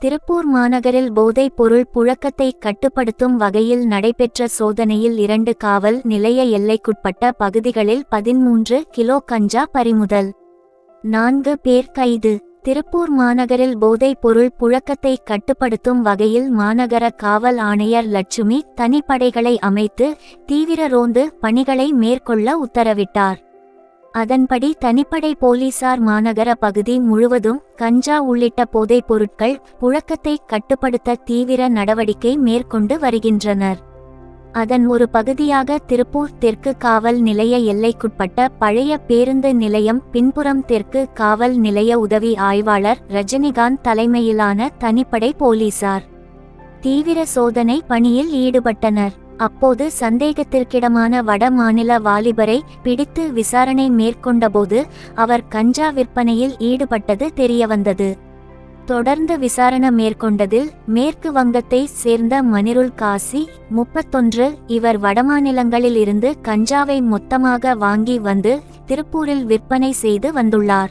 திருப்பூர் மாநகரில் போதைப் பொருள் புழக்கத்தை கட்டுப்படுத்தும் வகையில் நடைபெற்ற சோதனையில் இரண்டு காவல் நிலைய எல்லைக்குட்பட்ட பகுதிகளில் பதிமூன்று கிலோ கஞ்சா பறிமுதல். நான்கு பேர் கைது. திருப்பூர் மாநகரில் போதைப் பொருள் புழக்கத்தை கட்டுப்படுத்தும் வகையில் மாநகர காவல் ஆணையர் லட்சுமி தனிப்படைகளை அமைத்து தீவிர ரோந்து பணிகளை மேற்கொள்ள உத்தரவிட்டார். அதன்படி தனிப்படை போலீசார் மாநகர பகுதி முழுவதும் கஞ்சா உள்ளிட்ட போதைப் பொருட்கள் புழக்கத்தை கட்டுப்படுத்த தீவிர நடவடிக்கை மேற்கொண்டு வருகின்றனர். அதன் ஒரு பகுதியாக திருப்பூர் தெற்கு காவல் நிலைய எல்லைக்குட்பட்ட பழைய பேருந்து நிலையம் பின்புறம் தெற்கு காவல் நிலைய உதவி ஆய்வாளர் ரஜினிகாந்த் தலைமையிலான தனிப்படை போலீசார் தீவிர சோதனை பணியில் ஈடுபட்டனர். அப்போது சந்தேகத்திற்கிடமான வட மாநில வாலிபரை பிடித்து விசாரணை மேற்கொண்டபோது அவர் கஞ்சா விற்பனையில் ஈடுபட்டது தெரியவந்தது. தொடர்ந்து விசாரணை மேற்கொண்டதில் மேற்கு வங்கத்தை சேர்ந்த மணிருல் காசி முப்பத்தொன்று இவர் வடமாநிலங்களில் இருந்து கஞ்சாவை மொத்தமாக வாங்கி வந்து திருப்பூரில் விற்பனை செய்து வந்துள்ளார்.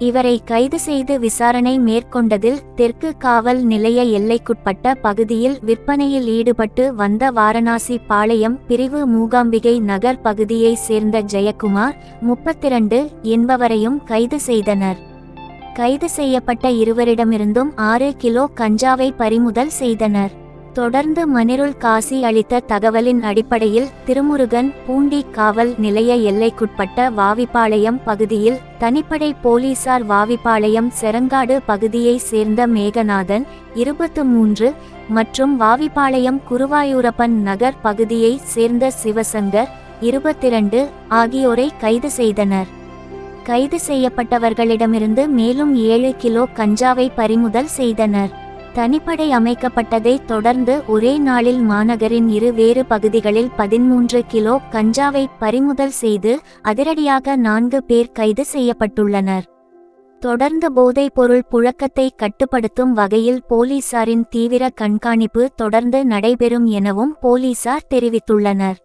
இவரை கைது செய்து விசாரணை மேற்கொண்டதில் தெற்கு காவல் நிலைய எல்லைக்குட்பட்ட பகுதியில் விற்பனையில் ஈடுபட்டு வந்த வாரணாசி பாளையம் பிரிவு மூகாம்பிகை நகர் பகுதியைச் சேர்ந்த ஜெயக்குமார் முப்பத்திரண்டு என்பவரையும் கைது செய்தனர். கைது செய்யப்பட்ட இருவரிடமிருந்தும் ஆறு கிலோ கஞ்சாவை பறிமுதல் செய்தனர். தொடர்ந்து மணிருள் காசி அளித்த தகவலின் அடிப்படையில் திருமுருகன் பூண்டி காவல் நிலைய எல்லைக்குட்பட்ட வாவிப்பாளையம் பகுதியில் தனிப்படை போலீசார் வாவிப்பாளையம் செரங்காடு பகுதியைச் சேர்ந்த மேகநாதன் இருபத்து மூன்று மற்றும் வாவிப்பாளையம் குருவாயூரப்பன் நகர் பகுதியைச் சேர்ந்த சிவசங்கர் இருபத்திரண்டு ஆகியோரை கைது செய்தனர். கைது செய்யப்பட்டவர்களிடமிருந்து மேலும் ஏழு கிலோ கஞ்சாவை பறிமுதல் செய்தனர். தனிப்படை அமைக்கப்பட்டதை தொடர்ந்து ஒரே நாளில் மாநகரின் இரு வேறு பகுதிகளில் பதிமூன்று கிலோ கஞ்சாவை பறிமுதல் செய்து அதிரடியாக நான்கு பேர் கைது செய்யப்பட்டுள்ளனர். தொடர்ந்து போதைப்பொருள் புழக்கத்தை கட்டுப்படுத்தும் வகையில் போலீசாரின் தீவிர கண்காணிப்பு தொடர்ந்து நடைபெறும் எனவும் போலீசார் தெரிவித்துள்ளனர்.